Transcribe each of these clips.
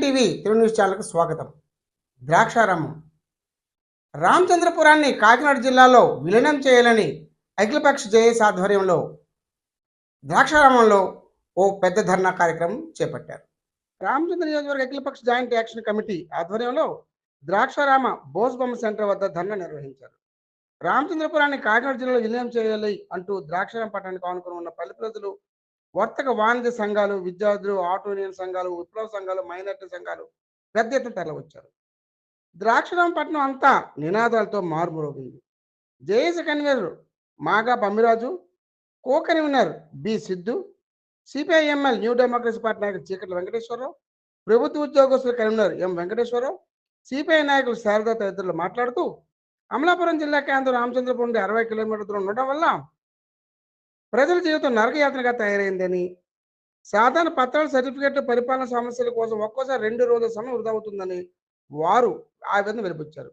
Telugu news ఛానల్కు స్వాగతం. ద్రాక్షారామం. రామచంద్రపురాన్ని కాకినాడ జిల్లాలో విలీనం చేయాలని అఖిలపక్ష జేఎస్ ఆధ్వర్యంలో ద్రాక్షారామంలో ఓ పెద్ద ధర్నా కార్యక్రమం చేపట్టారు. రామచంద్ర నియోజకవర్గ అఖిలపక్ష జాయింట్ యాక్షన్ కమిటీ ఆధ్వర్యంలో ద్రాక్షారామ బోస్ బొమ్మ సెంటర్ వద్ద ధర్నా నిర్వహించారు. రామచంద్రపురాన్ని కాకినాడ జిల్లాలో విలీనం చేయాలి అంటూ ద్రాక్షారామ పట్టణానికి ఆనుకుని ఉన్న పల్లె ప్రజలు వర్తక వాణిజ్య సంఘాలు విద్యార్థులు ఆటో యూనియన్ సంఘాలు విప్లవ సంఘాలు మైనార్టీ సంఘాలు పెద్ద ఎత్తున తరలివచ్చారు. ద్రాక్షరామపట్నం అంతా నినాదాలతో మారుమోగింది JAC convener Maga Bammiraju co convener B Siddhu CPIML new democracy party నాయకులు చీకట్ల వెంకటేశ్వరరావు ప్రభుత్వ ఉద్యోగస్తుల కన్వీనర్ ఎం వెంకటేశ్వరరావు సిపిఐ నాయకులు శారదా తదితరులు మాట్లాడుతూ అమలాపురం జిల్లా కేంద్రం రామచంద్రపురం నుండి అరవై కిలోమీటర్ల దూరం ఉండడం వల్ల ప్రజల జీవితం నరకయాత్రగా తయారైందని సాధారణ పత్రాల సర్టిఫికెట్లు పరిపాలన సమస్యల కోసం ఒక్కోసారి రెండు రోజుల సమయం వృధా అవుతుందని వారు ఆవేదన వెలిపించారు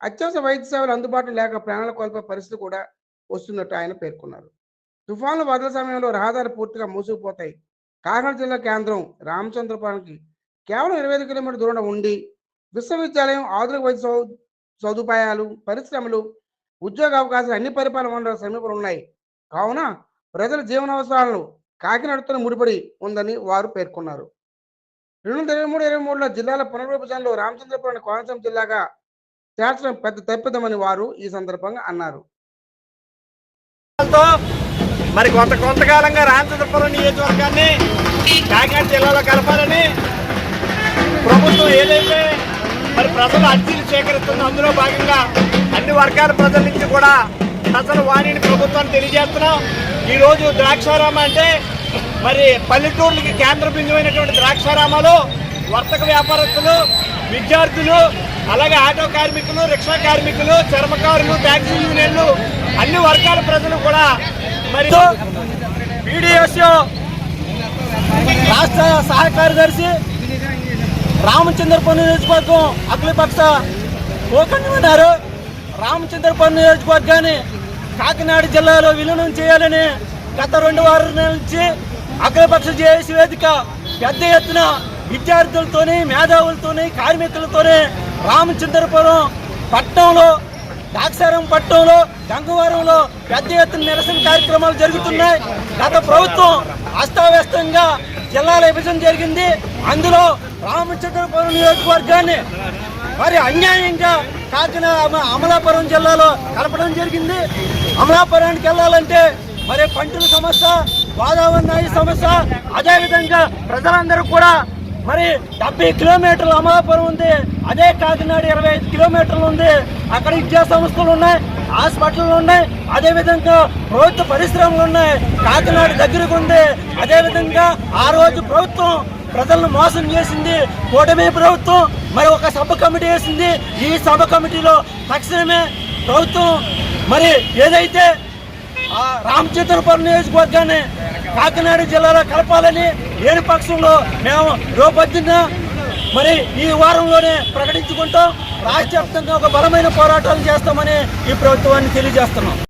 అత్యవసర వైద్య సేవలు అందుబాటులో లేక ప్రాణాలు కోల్పోయే పరిస్థితి కూడా వస్తున్నట్టు ఆయన పేర్కొన్నారు. తుఫాన్లు వదల సమయంలో రహదారి పూర్తిగా మూసుకుపోతాయి. కాకినాడ జిల్లా కేంద్రం రామచంద్రపురానికి కేవలం ఇరవై ఐదు కిలోమీటర్ దూరంలో ఉండి విశ్వవిద్యాలయం ఆధునిక వైద్య సౌ- సదుపాయాలు పరిశ్రమలు ఉద్యోగ అవకాశాలు అన్ని పరిపాలన మండల సమీపంలో ఉన్నాయి. కావున ప్రజల జీవనావసరాలను కాకినాడతో ముడిపడి ఉందని వారు పేర్కొన్నారు. రెండు వందల ఇరవై మూడు ఇరవై మూడులో జిల్లాల పునర్విభజనలో రామచంద్రపురం కోనసీమ జిల్లాగా చేర్చడం పెద్ద తప్పిదమని వారు ఈ సందర్భంగా అన్నారు. మరి కొంత కొంతకాలంగా రామచంద్రపురం నియోజకవర్గాన్ని కాకినాడ జిల్లాలో కలపాలని ప్రభుత్వం ఏదైతే మరి ప్రజలు అర్జీలు సేకరిస్తుందో అందులో భాగంగా అన్ని వర్గాల ప్రజల నుంచి కూడా ప్రజల వాణిని ప్రభుత్వాన్ని తెలియజేస్తున్నాం. ఈరోజు ద్రాక్షారామ అంటే మరి పల్లెటూర్లకి కేంద్ర బిందువైనటువంటి ద్రాక్షారామాలు వర్తక వ్యాపారస్తులు విద్యార్థులు అలాగే ఆటో కార్మికులు రిక్షా కార్మికులు చర్మకారులు ట్యాక్సీ యూనియన్లు అన్ని వర్గాల ప్రజలు కూడా మరి పీడిఎస్ రాష్ట్ర సహాయ కార్యదర్శి రామచంద్రపురం నియోజకవర్గం అఖిలపక్ష ఉన్నారు రామచంద్రపురం నియోజకవర్గాన్ని కాకినాడ జిల్లాలో విలీనం చేయాలని గత రెండు వారాల నుంచి అగ్రపక్ష జేఏసీ వేదిక పెద్ద ఎత్తున విద్యార్థులతోని మేధావులతోని కార్మికులతోని రామచంద్రపురం పట్టణంలో దాక్షారం పట్టణంలో గంగవరంలో పెద్ద ఎత్తున నిరసన కార్యక్రమాలు జరుగుతున్నాయి. గత ప్రభుత్వం అస్తావ్యస్తంగా జిల్లాల విభజన జరిగింది. అందులో రామచంద్రపురం నియోజకవర్గాన్ని మరి అన్యాయంగా కాకినాడ అమలాపురం జిల్లాలో కలపడం జరిగింది. అమలాపురానికి వెళ్ళాలంటే మరి పంటల సమస్య గోదావరి నది సమస్య అదేవిధంగా ప్రజలందరూ కూడా మరి డెబ్బై కిలోమీటర్లు అమలాపురం ఉంది. అదే కాకినాడ ఇరవై ఐదు కిలోమీటర్లు ఉంది. అక్కడ విద్యా సంస్థలు ఉన్నాయి హాస్పిటల్ ఉన్నాయి. అదేవిధంగా ప్రభుత్వ పరిశ్రమలు ఉన్నాయి. కాకినాడ దగ్గరకు ఉంది. అదేవిధంగా ఆ రోజు ప్రభుత్వం ప్రజలను మోసం చేసింది కూటమి ప్రభుత్వం మరి ఒక సభ కమిటీ వేసింది. ఈ సభ కమిటీలో తక్షణమే ప్రభుత్వం మరి ఏదైతే రామచంద్రపురం నియోజకవర్గాన్ని కాకినాడ జిల్లాలో కలపాలని లేని పక్షంలో మేము రూపొద్దున మరి ఈ వారంలోనే ప్రకటించుకుంటాం. రాష్ట్ర వ్యాప్తంగా ఒక బలమైన పోరాటాలు చేస్తామని ఈ ప్రభుత్వాన్ని తెలియజేస్తున్నాం.